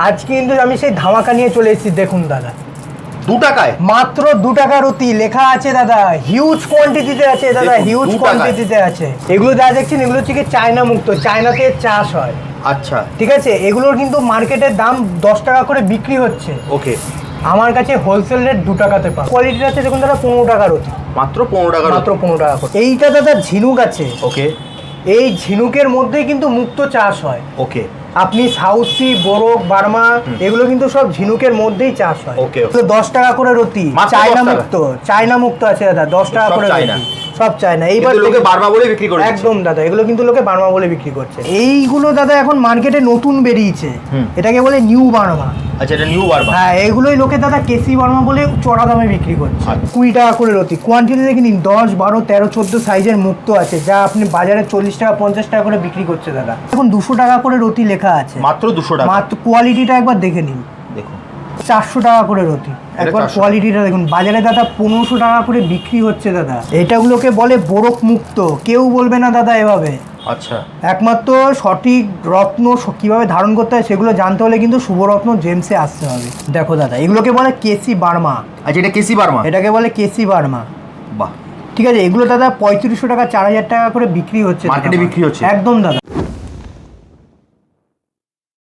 আজকে কিন্তু আমি সেই ধামাকা নিয়ে চলে এসেছি দেখুন দাদা। দু টাকায়? মাত্র দু টাকার অতি লেখা আছে দাদা হিউজ কোয়ান্টিটিতে আছে দাদা হিউজ কোয়ান্টিটিতে আছে। এগুলো যা দেখছেন এগুলো হচ্ছে চায়না মুক্ত চায়নাতে চাষ হয়। আচ্ছা। ঠিক আছে? এগুলোর কিন্তু মার্কেটের দাম দশ টাকা করে বিক্রি হচ্ছে। ওকে। আমার কাছে হোলসেল রেট দু টাকাতে পাবো কোয়ালিটি আছে দেখুন দাদা পনেরো টাকার অতি মাত্র পনেরো টাকা মাত্র পনেরো টাকা করে। এইটা দাদা ঝিনুক আছে। ওকে। এই ঝিনুকের মধ্যেই কিন্তু মুক্ত চাষ হয়। ওকে। আপনি সাউথ সি বোরক বার্মা এগুলো কিন্তু সব ঝিনুকের মধ্যেই চাষ হয়. তো দশ টাকা করে রতি চায়না মুক্ত চায়না মুক্ত আছে দাদা দশ টাকা করে? রতি সব চায়না এইবার লোকে বারবার বলে বিক্রি করে একদম দাদা এগুলো কিন্তু লোকে বার্মা বলে বিক্রি করছে। এইগুলো দাদা এখন মার্কেটে নতুন বেরিয়েছে। এটাকে বলে নিউ বার্মা। আচ্ছা এটা নিউ বারবার হ্যাঁ এগুলোই লোকে দাদা কেসি বার্মা বলে চড়া দামে বিক্রি করছে। আচ্ছা। কুড়ি টাকা করে রতি। কোয়ান্টিটি দেখে নিন দশ বারো তেরো চোদ্দ সাইজের মুক্ত আছে যা আপনি বাজারে চল্লিশ টাকা পঞ্চাশ টাকা করে বিক্রি করছে দাদা। এখন দুশো টাকা করে রতি লেখা আছে। মাত্র দুশো টাকা। মাত্র কোয়ালিটিটা একবার দেখে নিন। চারশো টাকা করে রতি একবার কোয়ালিটিটা দেখুন। বাজারে দাদা পনেরোশো টাকা করে বিক্রি হচ্ছে দাদা। এটাগুলোকে বলে বোরক মুক্ত। কেউ বলবে না দাদা এভাবে। আচ্ছা। একমাত্র সঠিক রত্ন কীভাবে ধারণ করতে হয় সেগুলো জানতে হলে কিন্তু শুভরত্ন জেমসে আসতে হবে। দেখো দাদা এগুলোকে বলে কেসি বার্মা। আচ্ছা এটা কেসি বার্মা? এটাকে বলে কেসি বার্মা। বাহ। ঠিক আছে এগুলো দাদা পঁয়ত্রিশশো টাকা চার হাজার টাকা করে বিক্রি হচ্ছে মার্কেটে বিক্রি হচ্ছে? একদম দাদা।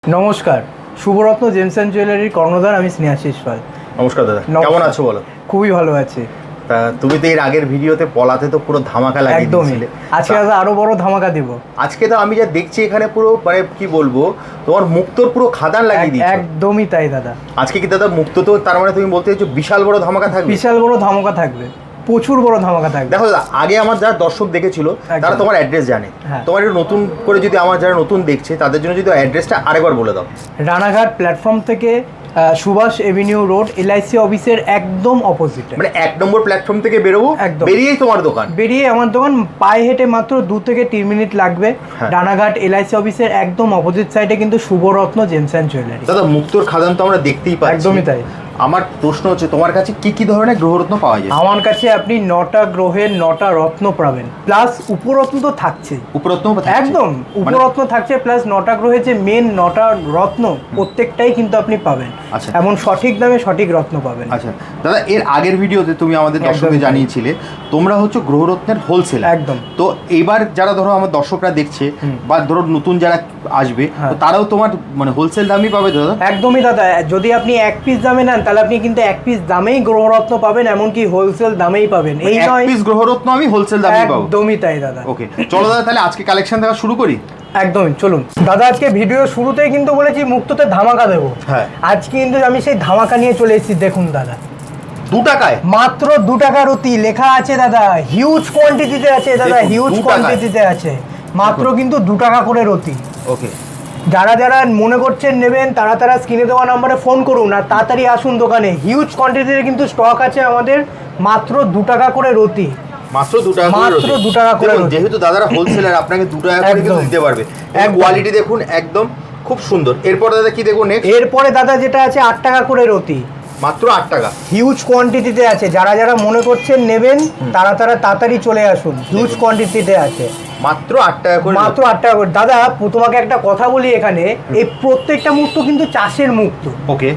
নমস্কার। শুভরত্ন জেমস অ্যান্ড জুয়েলারির কর্ণধার আমি স্নেহাশিস পাল নমস্কার দাদা কেমন আছো বলো? খুবই ভালো আছে। তা তুমি তো এর আগের ভিডিওতে পলাতে তো পুরো ধামাকা লাগিয়ে একদমই। দিয়েছিলে। আজকে দাদা আরও বড় ধামাকা দিব। আজকে তো আমি যা দেখছি এখানে পুরো মানে কি বলব তোমার মুক্তর পুরো খাদান লাগিয়ে দিয়েছ। একদমই তাই দাদা। আজকে কি দাদা মুক্ত তো তার মানে তুমি বলতে চাইছো বিশাল বড় ধামাকা থাকবে? বিশাল বড় ধামাকা থাকবে। প্রচুর বড় ধামাকা থাকবে। দেখো দাদা আগে আমার যারা দর্শক দেখেছিল তারা তোমার অ্যাড্রেস জানে। হ্যাঁ। তোমার একটু নতুন করে যদি আমার যারা নতুন দেখছে তাদের জন্য যদি অ্যাড্রেসটা আরেকবার বলে দাও। রানাঘাট প্ল্যাটফর্ম থেকে সুভাষ এভিনিউ রোড এলআইসি অফিসের একদম অপোজিট মানে এক নম্বর প্ল্যাটফর্ম থেকে বেরোবো একদম। বেরিয়েই তোমার দোকান। বেরিয়ে আমার দোকান পায়ে হেঁটে মাত্র দু থেকে তিন মিনিট লাগবে। হ্যাঁ। রানাঘাট এলআইসি অফিসের একদম অপোজিট সাইডে কিন্তু শুভরত্ন জেমস অ্যান্ড জুয়েলারি। দাদা মুক্তর খাদান তো আমরা দেখতেই পাই একদমই তাই। আমার প্রশ্ন হচ্ছে তোমার কাছে কি কি ধরনের গ্রহরত্ন পাওয়া যায়? আমার কাছে আপনি নটা গ্রহের নটা রত্ন পাবেন প্লাস উপরত্ন তো থাকছে। উপরত্ন একদম মানে- উপরত্ন থাকছে প্লাস নটা গ্রহের যে মেন নটা রত্ন প্রত্যেকটাই কিন্তু আপনি পাবেন। আচ্ছা। এমন সঠিক দামে সঠিক রত্ন পাবেন। আচ্ছা। দাদা এর আগের ভিডিওতে তুমি আমাদের তাই। জানিয়েছিলে তোমরা হচ্ছে গ্রহরত্নের হোলসেল একদম। তো এবার যারা ধরো আমার দর্শকরা দেখছে বা ধরো নতুন যারা আসবে হ্যাঁ। তারাও তোমার মানে হোলসেল দামই পাবে দাদা? একদমই দাদা যদি আপনি এক পিস দামে নেন তাহলে আপনি কিন্তু এক পিস দামেই গ্রহরত্ন পাবেন এমনকি হোলসেল দামেই পাবেন। এই নয় পিস গ্রহরত্ন আমি হোলসেল দামে পাবো। একদমই তাই দাদা। ওকে চলো দাদা তাহলে আজকে কালেকশন দেখা শুরু করি। একদমই চলুন। দাদা আজকে ভিডিও শুরুতেই কিন্তু বলেছি মুক্ততে ধামাকা দেবো। হ্যাঁ। আজকে কিন্তু আমি সেই ধামাকা নিয়ে চলে এসেছি দেখুন দাদা। দু টাকায়? মাত্র দু টাকার অতি লেখা আছে দাদা হিউজ কোয়ান্টিটিতে আছে দাদা হিউজ কোয়ান্টিটিতে আছে। মাত্র কিন্তু দু টাকা করে রতি ওকে যারা যারা মনে করছেন নেবেন তারা তারা স্ক্রিনে দেওয়া নাম্বারে ফোন করুন আর তাড়াতাড়ি আসুন দোকানে। হিউজ কোয়ান্টিটিতে কিন্তু স্টক আছে আমাদের মাত্র দু টাকা করে রতি মাত্র দু টাকা মাত্র দু টাকা করে দেখুন। যেহেতু দাদারা হোলসেলার আপনাকে দু টাকা করে কিন্তু দিতে পারবে। কোয়ালিটি দেখুন একদম খুব সুন্দর। এরপর দাদা কি নেক্সট এরপরে দাদা যেটা আছে আট টাকা করে রতি মাত্র আট টাকা। হিউজ কোয়ান্টিটিতে আছে। যারা যারা মনে করছেন নেবেন তারা তারা তাড়াতাড়ি চলে আসুন। হিউজ কোয়ান্টিটিতে আছে। মাত্র আট টাকা করে মাত্র আট টাকা করে। দাদা তোমাকে একটা কথা বলি এখানে। এই প্রত্যেকটা মুক্ত কিন্তু চাষের মুক্ত। ওকে।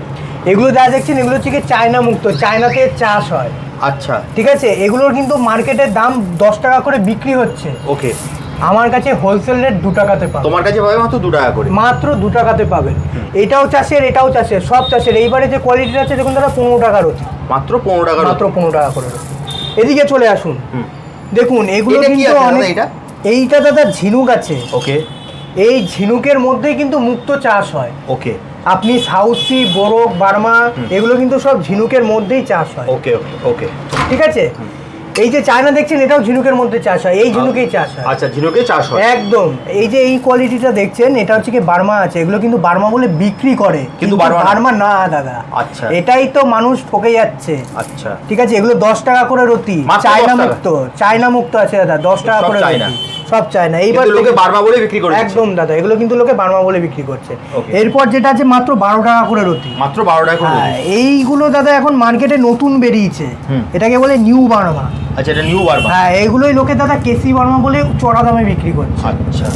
এগুলো যা দেখছেন এগুলো হচ্ছে চায়না মুক্ত। চায়নাতে চাষ হয়। আচ্ছা। ঠিক আছে? এগুলোর কিন্তু মার্কেটের দাম দশ টাকা করে বিক্রি হচ্ছে। ওকে। আমার কাছে হোলসেল রেট দু টাকাতে পাবেন। তোমার কাছে পাবে মাত্র দু টাকা করে। মাত্র দু টাকাতে পাবেন। এটাও চাষের এটাও চাষের সব চাষের। এইবারে যে কোয়ালিটি আছে দেখুন দাদা পনেরো টাকার হচ্ছে মাত্র পনেরো টাকা মাত্র পনেরো টাকা করে এদিকে চলে আসুন। দেখুন এগুলো কিন্তু অনেক এটা? এইটা দাদা ঝিনুক আছে। ওকে। এই ঝিনুকের মধ্যেই কিন্তু মুক্ত চাষ হয়। ওকে। আপনি সাউসি বোরক বার্মা এগুলো কিন্তু সব ঝিনুকের মধ্যেই চাষ হয়। ওকে ওকে ওকে। ঠিক আছে? এই যে চায়না দেখছেন এটাও ঝিনুকের মধ্যে চাষ হয়। এই ঝিনুকেই চাষ হয়। আচ্ছা ঝিনুকে চাষ হয়। একদম। এই যে এই কোয়ালিটিটা দেখছেন এটা হচ্ছে কি বার্মা আছে এগুলো কিন্তু বার্মা বলে বিক্রি করে। কিন্তু বার্মা না। দাদা। আচ্ছা। এটাই তো মানুষ ঠকে যাচ্ছে। আচ্ছা। ঠিক আছে এগুলো দশ টাকা করে রতি চায়না মুক্ত চায়না মুক্ত আছে দাদা দশ টাকা করে চায়না? রতি সব চায়না এইবার লোকে বারবার বলে বিক্রি করে একদম দাদা এগুলো কিন্তু লোকে বার্মা বলে বিক্রি করছে। এরপর যেটা আছে মাত্র বারো টাকা করে রতি। মাত্র বারো টাকা করে হ্যাঁ এইগুলো দাদা এখন মার্কেটে নতুন বেরিয়েছে। এটাকে বলে নিউ বার্মা। আচ্ছা এটা নিউ বারবার হ্যাঁ এগুলোই লোকে দাদা কেসি বর্মা বলে চড়া দামে বিক্রি করছে। আচ্ছা।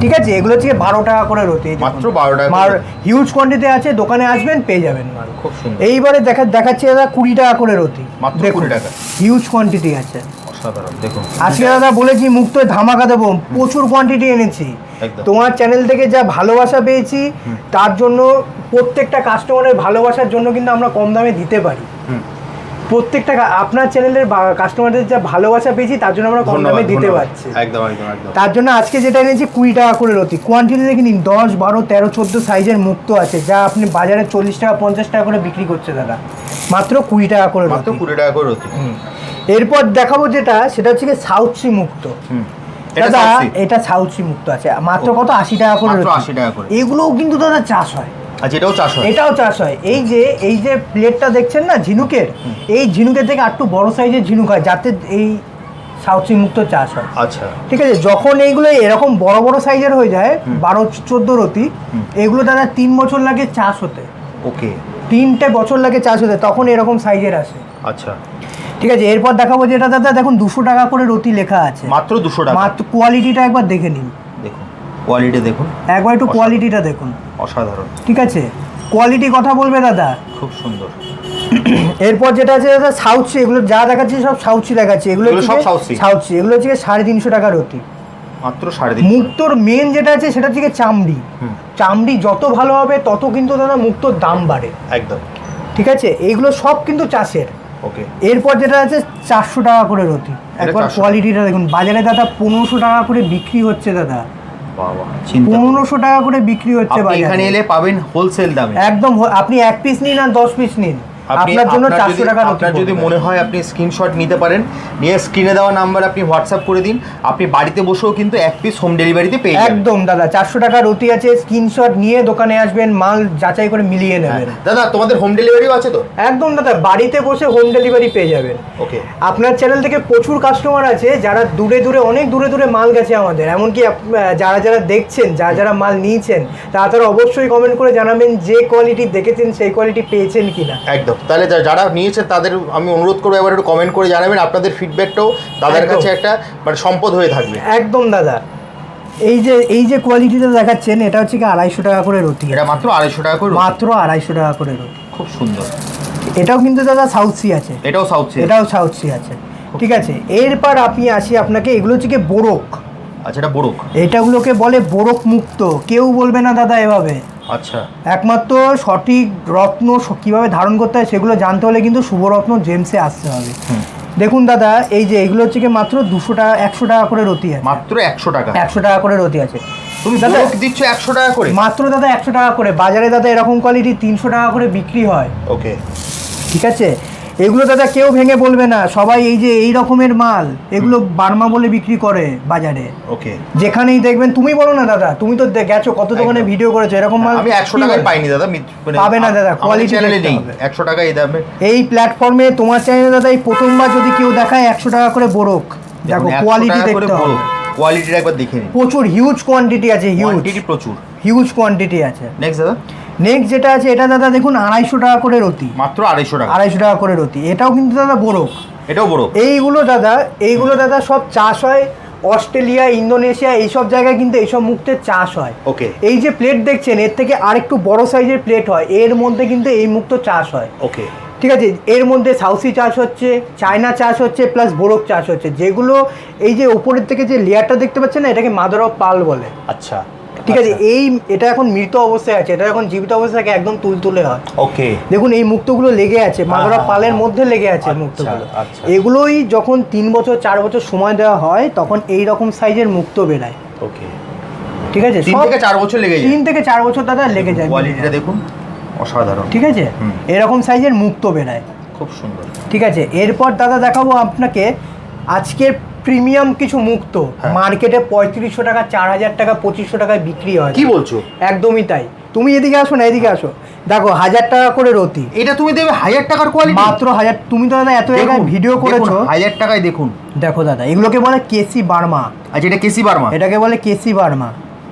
ঠিক আছে? এগুলো হচ্ছে বারো টাকা করে রতি। মাত্র 12 টাকা। মার হিউজ কোয়ান্টিটি আছে দোকানে আসবেন পেয়ে যাবেন মাল। খুব সুন্দর। এইবারে দেখা দেখাচ্ছে দাদা কুড়ি টাকা করে রতি। মাত্র 20 টাকা। হিউজ কোয়ান্টিটি আছে। অসাধারণ দেখুন। আজকে দাদা বলেছি মুক্ত ধামাকা দেবো প্রচুর কোয়ান্টিটি এনেছি। তোমার চ্যানেল থেকে যা ভালোবাসা পেয়েছি তার জন্য প্রত্যেকটা কাস্টমারের ভালোবাসার জন্য কিন্তু আমরা কম দামে দিতে পারি। প্রত্যেকটা আপনার চ্যানেলের কাস্টমারদের যা ভালোবাসা পেয়েছি তার জন্য আমরা কম দামে দিতে পারছি। একদম একদম একদম। তার জন্য আজকে যেটা এনেছি কুড়ি টাকা করে রতি কোয়ান্টিটি দেখে নিন দশ বারো তেরো চোদ্দ সাইজের মুক্ত আছে যা আপনি বাজারে চল্লিশ টাকা পঞ্চাশ টাকা করে বিক্রি করছে দাদা। মাত্র কুড়ি টাকা করে মাত্র কুড়ি টাকা করে রতি এরপর দেখাবো যেটা সেটা হচ্ছে সাউথ সি মুক্ত। এটা দাদা এটা সাউথ সি মুক্ত আছে। মাত্র কত? আশি টাকা করে। 80 টাকা করে। এগুলোও কিন্তু দাদা চাষ হয়। আচ্ছা এটাও চাষ হয়? এটাও চাষ হয়। এই যে এই যে প্লেটটা দেখছেন না ঝিনুকের? এই ঝিনুকের থেকে একটু বড় সাইজের ঝিনুক হয় যাতে এই সাউথ সি মুক্ত চাষ হয়। আচ্ছা। ঠিক আছে যখন এইগুলো এরকম বড় বড় সাইজের হয়ে যায় বারো চোদ্দ রতি এগুলো দাদা তিন বছর লাগে চাষ হতে। ওকে। তিনটে বছর লাগে চাষ হতে তখন এরকম সাইজের আসে। আচ্ছা। ঠিক আছে এরপর দেখাবো যেটা দাদা দেখুন দুশো টাকা করে রতি লেখা আছে। মাত্র দুশো টাকা। মাত্র কোয়ালিটিটা একবার দেখে নিন। দেখুন কোয়ালিটি দেখুন। একবার একটু কোয়ালিটিটা দেখুন। অসাধারণ। ঠিক আছে কোয়ালিটি কথা বলবে দাদা। খুব সুন্দর। এরপর যেটা আছে দাদা সাউথ সি এগুলো যা দেখাচ্ছে সব সাউথ সি দেখাচ্ছে। এগুলো এগুলো সব Sea? এগুলো হচ্ছে সাড়ে তিনশো টাকা রতি মাত্র সাড়ে তিন মুক্তোর মেন যেটা আছে সেটা হচ্ছে চামড়ি। চামড়ি যত ভালো হবে তত কিন্তু দাদা মুক্তোর দাম বাড়ে। একদম। ঠিক আছে এইগুলো সব কিন্তু চাষের। ওকে এরপর যেটা আছে চারশো টাকা করে রতি। একবার কোয়ালিটিটা দেখুন বাজারে দাদা পনেরোশো টাকা করে বিক্রি হচ্ছে দাদা। বাবা পনেরোশো টাকা করে বিক্রি হচ্ছে আপনি এখানে এলে পাবেন হোলসেল দামে। একদম আপনি এক পিস নিন আর দশ পিস নিন। আপনার জন্য চারশো টাকা আপনার যদি মনে হয় আপনি স্ক্রিনশট নিতে পারেন নিয়ে স্ক্রিনে দেওয়া নাম্বার আপনি হোয়াটসঅ্যাপ করে দিন আপনি বাড়িতে বসেও কিন্তু এক পিস হোম ডেলিভারিতে পেয়ে একদম দাদা চারশো টাকা রতি আছে স্ক্রিনশট নিয়ে দোকানে আসবেন মাল যাচাই করে মিলিয়ে হ্যাঁ। নেবেন। দাদা তোমাদের হোম ডেলিভারিও আছে তো? একদম দাদা বাড়িতে বসে হোম ডেলিভারি পেয়ে যাবেন। ওকে আপনার চ্যানেল থেকে প্রচুর কাস্টমার আছে যারা দূরে দূরে অনেক দূরে দূরে মাল গেছে আমাদের। এমনকি যারা যারা দেখছেন যারা যারা মাল নিয়েছেন তারা তারা অবশ্যই কমেন্ট করে জানাবেন যে কোয়ালিটি দেখেছেন সেই কোয়ালিটি পেয়েছেন কিনা। একদম। তাহলে যারা নিয়েছে তাদের আমি অনুরোধ করব এবার একটু কমেন্ট করে জানাবেন আপনাদের ফিডব্যাকটাও একদম। কাছে একটা মানে সম্পদ হয়ে থাকবে। একদম দাদা। এই যে এই যে কোয়ালিটিটা দেখাচ্ছেন এটা হচ্ছে কি আড়াইশো টাকা করে রতি এটা মাত্র আড়াইশো টাকা করে মাত্র আড়াইশো টাকা করে রতি খুব সুন্দর। এটাও কিন্তু দাদা সাউথ সি আছে। এটাও সাউথ সি এটাও সাউথ সি আছে। ঠিক আছে এরপর আপনি আসি আপনাকে এগুলো হচ্ছে কি বোরক আচ্ছা এটা বড়ুক। এটাগুলোকে বলে বোরক মুক্ত। কেউ বলবে না দাদা এভাবে। আচ্ছা। একমাত্র সঠিক রত্ন কীভাবে ধারণ করতে হয় সেগুলো জানতে হলে কিন্তু শুভরত্ন জেমসে আসতে হবে। দেখুন দাদা এই যে এগুলো হচ্ছে কি মাত্র দুশো টাকা একশো টাকা করে রতি আছে। মাত্র একশো টাকা। একশো টাকা করে রতি আছে। তুমি দাদা দিচ্ছ একশো টাকা করে? মাত্র দাদা একশো টাকা করে। বাজারে দাদা এরকম কোয়ালিটি তিনশো টাকা করে বিক্রি হয়। ওকে ঠিক আছে? এগুলো দাদা কেউ ভেঙে বলবে না। সবাই এই যে এই রকমের মাল এগুলো বার্মা বলে বিক্রি করে বাজারে। ওকে। যেখানেই দেখবেন তুমি বলো না দাদা তুমি তো গেছো কত দোকানে ভিডিও করেছ এরকম মাল আমি একশো টাকায় পাইনি দাদা মানে পাবে না দাদা, quality চ্যানেলে নেই হবে। একশো টাকা এই দামে। এই প্ল্যাটফর্মে তোমার চ্যানেলে দাদা এই প্রথমবার যদি কেউ দেখায় একশো টাকা করে বোরক দেখো কোয়ালিটি দেখতে হবে। কোয়ালিটিটা একবার দেখে নিন। প্রচুর হিউজ কোয়ান্টিটি আছে হিউজ কোয়ান্টিটি প্রচুর। হিউজ কোয়ান্টিটি আছে। নেক্সট দাদা। নেক্সট যেটা আছে এটা দাদা দেখুন আড়াইশো টাকা করে রতি। মাত্র আড়াইশো টাকা। আড়াইশো টাকা করে রতি। এটাও কিন্তু দাদা বোরক এটাও বড় এইগুলো দাদা এইগুলো দাদা সব চাষ হয় অস্ট্রেলিয়া ইন্দোনেশিয়া এইসব জায়গায় কিন্তু এইসব মুক্তের চাষ হয়। ওকে। এই যে প্লেট দেখছেন এর থেকে আরেকটু বড় সাইজের প্লেট হয়। এর মধ্যে কিন্তু এই মুক্ত চাষ হয়। ওকে। ঠিক আছে? এর মধ্যে সাউসি চাষ হচ্ছে চায়না চাষ হচ্ছে প্লাস বোরক চাষ হচ্ছে। যেগুলো এই যে উপরের থেকে যে লেয়ারটা দেখতে পাচ্ছেন না এটাকে মাদার অফ পাল বলে। আচ্ছা। ঠিক আছে এই এটা এখন মৃত অবস্থায় আছে এটা এখন জীবিত অবস্থায় থাকে একদম তুলতুলে হয়। ওকে। দেখুন এই মুক্তগুলো লেগে আছে হ্যাঁ, পালের। মধ্যে লেগে আছে আচ্ছা, মুক্তগুলো। আচ্ছা। এগুলোই যখন তিন বছর চার বছর সময় দেওয়া হয় তখন এই রকম সাইজের মুক্ত বেরায়। ওকে। ঠিক আছে তিন থেকে চার বছর লেগে যায়। তিন থেকে চার বছর দাদা লেগে যায় কোয়ালিটিটা দেখুন অসাধারণ। ঠিক আছে এরকম সাইজের মুক্ত বেরায়। খুব সুন্দর। ঠিক আছে এরপর দাদা দেখাবো আপনাকে আজকের প্রিমিয়াম কিছু মুক্ত। হ্যাঁ। মার্কেটে পঁয়ত্রিশশো টাকা চার হাজার টাকা পঁচিশশো টাকায় বিক্রি হয়। কি বলছো? একদমই তাই। তুমি এদিকে আসো না এদিকে আসো। দেখো হাজার টাকা করে রতি। এটা তুমি দেবে হাজার টাকার কোয়ালিটি মাত্র হাজার তুমি তো দাদা এত জায়গায় ভিডিও করেছ। হাজার টাকায় দেখুন। দেখো দাদা এগুলোকে বলে কেসি বার্মা। আচ্ছা এটা কেসি বার্মা? এটাকে বলে কেসি বার্মা।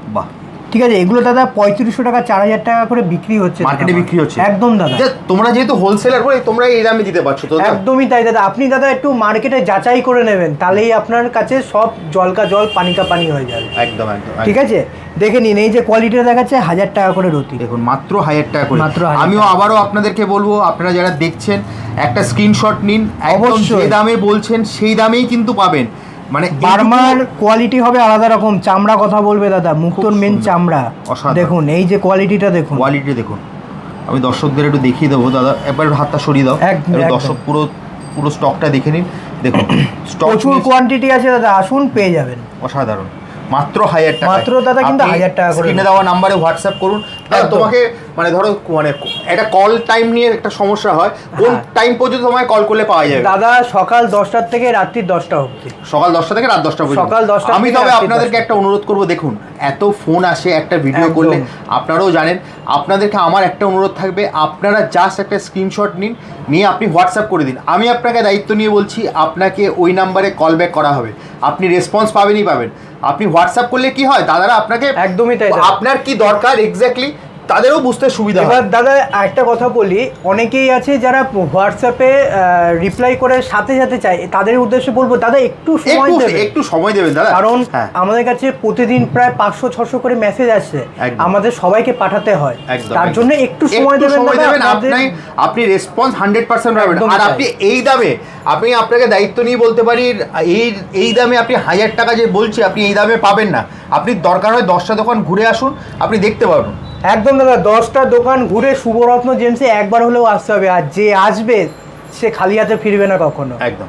বাহ। ঠিক আছে এগুলো দাদা পঁয়ত্রিশশো টাকা চার হাজার টাকা করে বিক্রি হচ্ছে মার্কেটে বিক্রি হচ্ছে। একদম দাদা। তোমরা যেহেতু হোলসেলার করে তোমরা এই দামে দিতে পারছ তো একদমই তাই দাদা। আপনি দাদা একটু মার্কেটে যাচাই করে নেবেন তাহলেই আপনার কাছে সব জলকা জল পানিকা পানি হয়ে যাবে। একদম একদম ঠিক আছে? দেখে নিন এই যে কোয়ালিটিটা দেখাচ্ছে হাজার টাকা করে রতি দেখুন মাত্র হাজার টাকা করে। মাত্র আমিও আবারও আপনাদেরকে বলব আপনারা যারা দেখছেন একটা স্ক্রিনশট নিন। একদম অবশ্যই। যে দামে বলছেন সেই দামেই কিন্তু পাবেন। মানে বার্মার কোয়ালিটি হবে আলাদা রকম। চামড়া কথা বলবে দাদা মুক্তোর মেন চামড়া। দেখুন এই যে কোয়ালিটিটা দেখুন। কোয়ালিটি দেখুন। আমি দর্শকদের একটু দেখিয়ে দেবো দাদা একবার হাতটা সরিয়ে দাও। দর্শক পুরো পুরো স্টকটা দেখে নিন। দেখুন স্টক প্রচুর কোয়ান্টিটি আছে দাদা আসুন পেয়ে যাবেন। অসাধারণ। মাত্র হাজার টাকা মাত্র দাদা কিন্তু 1000 টাকা করে দেওয়া নাম্বারে হোয়াটসঅ্যাপ করুন। একদম। তোমাকে মানে ধরো মানে একটা কল টাইম নিয়ে একটা সমস্যা হয় কোন হ্যাঁ। টাইম পর্যন্ত তোমায় কল করলে পাওয়া যাবে? দাদা সকাল দশটার থেকে রাত্রি দশটা অবধি। সকাল দশটা থেকে রাত দশটা পর্যন্ত। সকাল 10টা আমি তবে আপনাদেরকে একটা অনুরোধ করব দেখুন এত ফোন আসে একটা ভিডিও করলে আপনারাও জানেন আপনাদেরকে আমার একটা অনুরোধ থাকবে আপনারা জাস্ট একটা স্ক্রিনশট নিন নিয়ে আপনি হোয়াটসঅ্যাপ করে দিন। আমি আপনাকে দায়িত্ব নিয়ে বলছি আপনাকে ওই নাম্বারে কল ব্যাক করা হবে। আপনি রেসপন্স পাবেনই পাবেন। আপনি হোয়াটসঅ্যাপ করলে কি হয়? দাদারা আপনাকে একদমই তাই আপনার কি দরকার এক্স্যাক্টলি তাদেরও বুঝতে সুবিধা এবার দাদা একটা কথা বলি। অনেকেই আছে যারা হোয়াটসঅ্যাপে রিপ্লাই করে সাথে সাথে চায়। তাদের উদ্দেশ্যে বলব দাদা একটু সময় একটু দেবে একটু সময় দেবেন দাদা। কারণ হ্যাঁ। আমাদের কাছে প্রতিদিন প্রায় পাঁচশো ছশো করে মেসেজ আসছে আমাদের সবাইকে পাঠাতে হয়। তার। জন্য একটু সময় দেবেন আপনি আপনি রেসপন্স হান্ড্রেড পার্সেন্ট পাবেন। আর আপনি এই দামে আপনি আপনাকে দায়িত্ব নিয়ে বলতে পারি এই এই দামে আপনি হাজার টাকা যে বলছি আপনি এই দামে পাবেন না। আপনি দরকার হয় দশটা দোকান ঘুরে আসুন আপনি দেখতে পারবেন একদম দাদা, দশটা দোকান ঘুরে শুভরত্ন জেমসে একবার হলেও আসতে হবে। আর যে আসবে, সে খালি হাতে ফিরবে না কখনো। একদম।